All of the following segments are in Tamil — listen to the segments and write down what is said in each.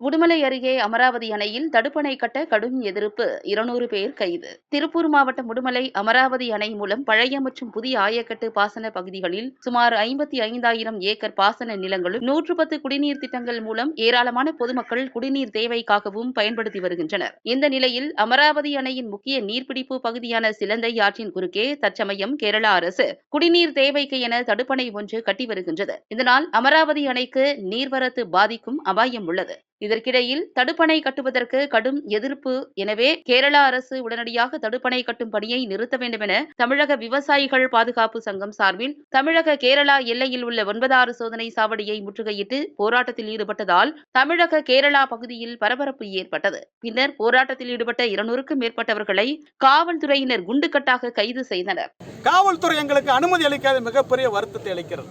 உடுமலை அருகே அமராவதி அணையில் தடுப்பணை கட்ட கடும் எதிர்ப்பு. இருநூறு பேர் கைது. திருப்பூர் மாவட்டம் உடுமலை அமராவதி அணை மூலம் பழைய மற்றும் புதிய ஆயக்கட்டு பாசன பகுதிகளில் சுமார் ஐம்பத்தி ஐந்தாயிரம் ஏக்கர் பாசன நிலங்களும் நூற்று பத்து குடிநீர் திட்டங்கள் மூலம் ஏராளமான பொதுமக்கள் குடிநீர் தேவைக்காகவும் பயன்படுத்தி வருகின்றனர். இந்த நிலையில் அமராவதி அணையின் முக்கிய நீர்பிடிப்பு பகுதியான சிலந்தை ஆற்றின் குறுக்கே தற்சமயம் கேரள அரசு குடிநீர் தேவைக்கு என தடுப்பணை ஒன்று கட்டி வருகின்றது. இதனால் அமராவதி அணைக்கு நீர்வரத்து பாதிக்கும் அபாயம் உள்ளது. இதற்கிடையில் தடுப்பணை கட்டுவதற்கு கடும் எதிர்ப்பு. எனவே கேரளா அரசு உடனடியாக தடுப்பணை கட்டும் பணியை நிறுத்த வேண்டும் என தமிழக விவசாயிகள் பாதுகாப்பு சங்கம் சார்பில் தமிழக கேரளா எல்லையில் உள்ள ஒன்பதாறு சோதனை சாவடியை முற்றுகையிட்டு போராட்டத்தில் ஈடுபட்டதால் தமிழக கேரளா பகுதியில் பரபரப்பு ஏற்பட்டது. பின்னர் போராட்டத்தில் ஈடுபட்ட இருநூறுக்கும் மேற்பட்டவர்களை காவல்துறையினர் குண்டுக்கட்டாக கைது செய்தனர். காவல்துறை எங்களுக்கு அனுமதி அளிக்காத மிகப்பெரிய வருத்தத்தை அளிக்கிறது.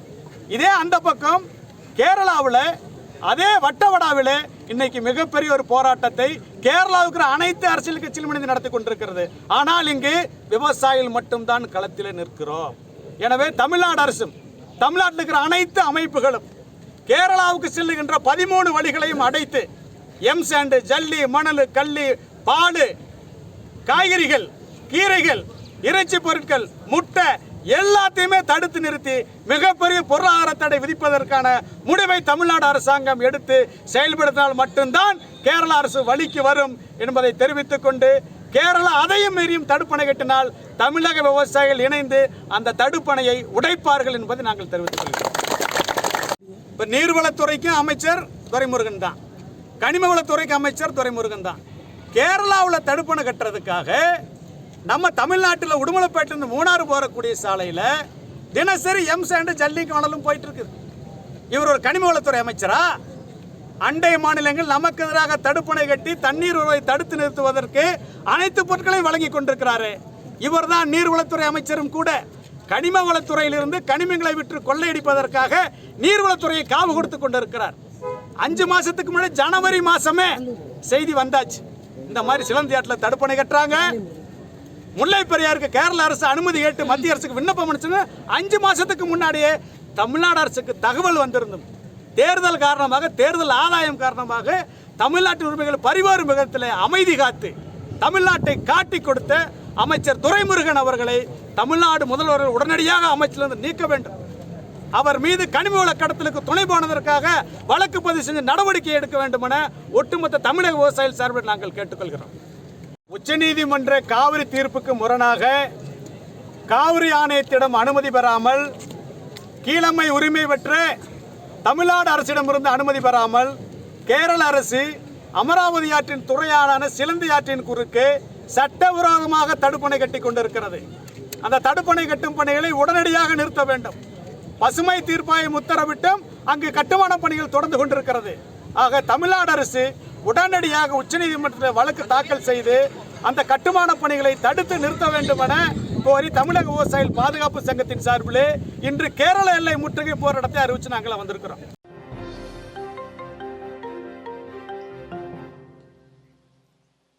இதே அந்த பக்கம் கேரளாவில் அதே வட்டவடாவில் இன்னைக்கு மிகப்பெரிய ஒரு போராட்டத்தை கேரளாவுக்கு அனைத்து அரசியல் கட்சியிலும் இணைந்து நடத்தி கொண்டிருக்கிறது. ஆனால் இங்கு விவசாயிகள் மட்டும்தான் களத்தில் நிற்கிறோம். எனவே தமிழ்நாடு அரசும் தமிழ்நாட்டில் இருக்கிற அனைத்து அமைப்புகளும் கேரளாவுக்கு செல்லுகின்ற பதிமூணு வழிகளையும் அடைத்து எம் சாண்டு ஜல்லி மணல் கள்ளி பால் காய்கறிகள் கீரைகள் இறைச்சி பொருட்கள் முட்டை எல்லாத்தையுமே தடுத்து நிறுத்தி மிகப்பெரிய பொருளாதார தடை விதிப்பதற்கான முடிவை தமிழ்நாடு அரசாங்கம் எடுத்து செயல்படுத்தினால் மட்டும்தான் கேரள அரசு வழிக்கு வரும் என்பதை தெரிவித்துக் கொண்டு கேரளா அதையும் மீறியும் தடுப்பணை கட்டினால் தமிழக விவசாயிகள் இணைந்து அந்த தடுப்பணையை உடைப்பார்கள் என்பதை நாங்கள் தெரிவித்துக் கொள்கிறோம். இப்போ நீர்வளத்துறைக்கும் அமைச்சர் துரைமுருகன் தான். கனிமவளத்துறைக்கு அமைச்சர் துரைமுருகன் தான். கேரளாவில் தடுப்பணை கட்டுறதுக்காக நம்ம தமிழ்நாட்டில் உடுமலைப்பேட்டிலிருந்து மூணாறு போகக்கூடிய சாலையில் தினசரி எம் சாண்டு ஜல்லிக்கு மணலும் போயிட்டு இருக்குது இவர் ஒரு கனிம வளத்துறை அமைச்சரா? அண்டை மாநிலங்கள் நமக்கு எதிராக தடுப்பணை கட்டி தண்ணீர் உறவை தடுத்து நிறுத்துவதற்கு அனைத்து பொருட்களையும் வழங்கி கொண்டிருக்கிறாரு. இவர் தான் நீர்வளத்துறை அமைச்சரும் கூட. கனிம வளத்துறையிலிருந்து கனிமங்களை விற்று கொள்ளையடிப்பதற்காக நீர்வளத்துறையை காவு கொடுத்து கொண்டிருக்கிறார். அஞ்சு மாசத்துக்கு முன்னாடி ஜனவரி மாசமே செய்தி வந்தாச்சு. இந்த மாதிரி சிலந்தியாட்டில் தடுப்பணை கட்டுறாங்க. முல்லை பெரியாருக்கு கேரள அரசு அனுமதி கேட்டு மத்திய அரசுக்கு விண்ணப்பம் அனுப்பிச்சுன்னு அஞ்சு மாதத்துக்கு முன்னாடியே தமிழ்நாடு அரசுக்கு தகவல் வந்திருந்தோம் தேர்தல் காரணமாக தேர்தல் ஆதாயம் காரணமாக தமிழ்நாட்டு உரிமைகள் பரிவாரும் விதத்தில் அமைதி காத்து தமிழ்நாட்டை காட்டி கொடுத்த அமைச்சர் துரைமுருகன் அவர்களை தமிழ்நாடு முதல்வர்கள் உடனடியாக அமைச்சிலிருந்து நீக்க வேண்டும். அவர் மீது கனிம வள கடத்தலுக்கு துணை போனதற்காக வழக்கு பதிவு செஞ்சு நடவடிக்கை எடுக்க வேண்டும் என ஒட்டுமொத்த தமிழக விவசாயிகள் சார்பில் நாங்கள் கேட்டுக்கொள்கிறோம். உச்சநீதிமன்ற காவிரி தீர்ப்புக்கு முரணாக காவிரி ஆணையத்திடம் அனுமதி பெறாமல் கீழமை உரிமை பெற்று தமிழ்நாடு அரசிடமிருந்து அனுமதி பெறாமல் கேரள அரசு அமராவதி ஆற்றின் துறையாளான சிலந்தி ஆற்றின் குறுக்கே சட்டவிரோதமாக தடுப்பணை கட்டி கொண்டிருக்கிறது. அந்த தடுப்பணை கட்டும் பணிகளை உடனடியாக நிறுத்த வேண்டும். பசுமை தீர்ப்பாயம் உத்தரவிட்டும் அங்கு கட்டுமான பணிகள் தொடர்ந்து கொண்டிருக்கிறது. ஆக தமிழ்நாடு அரசு உடனடியாக உச்சநீதிமன்றத்தில் வழக்கு தாக்கல் செய்து அந்த கட்டுமான பணிகளை தடுத்து நிறுத்த வேண்டும் என கோரி தமிழக விவசாயிகள் பாதுகாப்பு சங்கத்தின் சார்பில் இன்று கேரள எல்லை முற்றுகை போராட்டத்தை அறிவித்து நாங்கள் வந்திருக்கிறோம்.